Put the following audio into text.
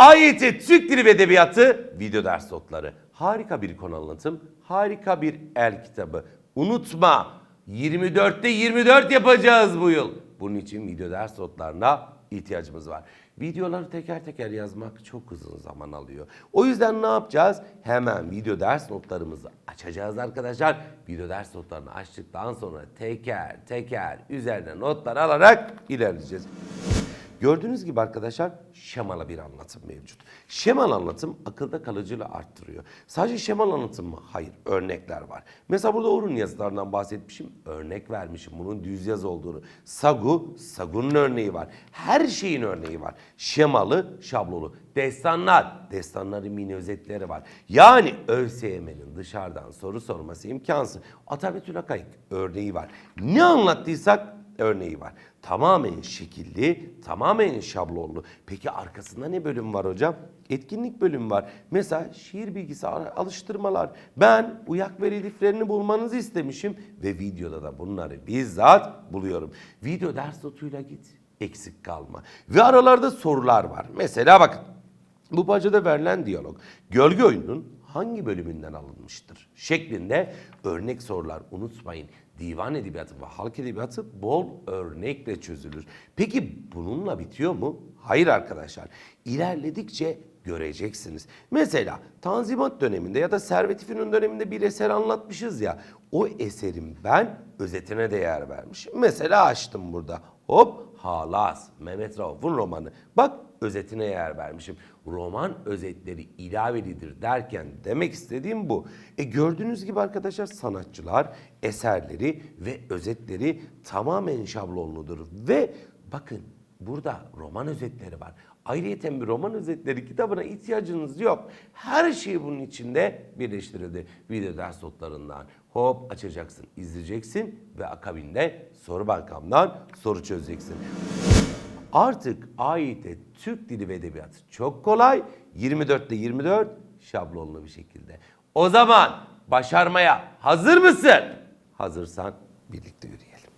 AYT Türk Dili ve Edebiyatı video ders notları. Harika bir konu anlatım, harika bir el kitabı. Unutma 24'te 24 yapacağız bu yıl. Bunun için video ders notlarına ihtiyacımız var. Videoları teker teker yazmak çok uzun zaman alıyor. O yüzden ne yapacağız? Hemen video ders notlarımızı açacağız arkadaşlar. Video ders notlarını açtıktan sonra teker teker üzerine notlar alarak ilerleyeceğiz. Gördüğünüz gibi arkadaşlar şemalı bir anlatım mevcut. Şemal anlatım akılda kalıcılığı arttırıyor. Sadece şemal anlatım mı? Hayır, örnekler var. Mesela burada Orhun yazılarından bahsetmişim, örnek vermişim bunun düz yazı olduğunu. Sagu, Sagu'nun örneği var. Her şeyin örneği var. Şemalı, şablolu. Destanlar, destanların mini özetleri var. Yani ÖSYM'nin dışarıdan soru sorması imkansız. Atabetül Akayık örneği var. Ne anlattıysak örneği var. Tamamen şekilli, tamamen şablonlu. Peki arkasında ne bölüm var hocam? Etkinlik bölümü var. Mesela şiir bilgisi al- alıştırmalar. Ben uyak ve rediflerini bulmanızı istemişim ve videoda da bunları bizzat buluyorum. Video ders notuyla git. Eksik kalma. Ve aralarda sorular var. Mesela bakın. Bu bacada verilen diyalog gölge oyunun hangi bölümünden alınmıştır? Şeklinde örnek sorular unutmayın. Divan edebiyatı ve halk edebiyatı bol örnekle çözülür. Peki bununla bitiyor mu? Hayır arkadaşlar. İlerledikçe göreceksiniz. Mesela Tanzimat döneminde ya da Servet-i döneminde bir eser anlatmışız ya. O eserin ben özetine değer vermişim. Mesela açtım burada. Hop Halas, Mehmet Rauf'un romanı. Bak özetine yer vermişim. Roman özetleri ilavelidir derken demek istediğim bu. E gördüğünüz gibi arkadaşlar sanatçılar eserleri ve özetleri tamamen şablonludur. Ve bakın burada roman özetleri var. Ayrıyeten bir roman özetleri kitabına ihtiyacınız yok. Her şey bunun içinde birleştirildi. Video ders notlarından hop açacaksın, izleyeceksin ve akabinde soru bankamdan soru çözeceksin. Artık AYT Türk Dili ve Edebiyatı çok kolay. 24'te 24 şablonlu bir şekilde. O zaman başarmaya hazır mısın? Hazırsan birlikte yürüyelim.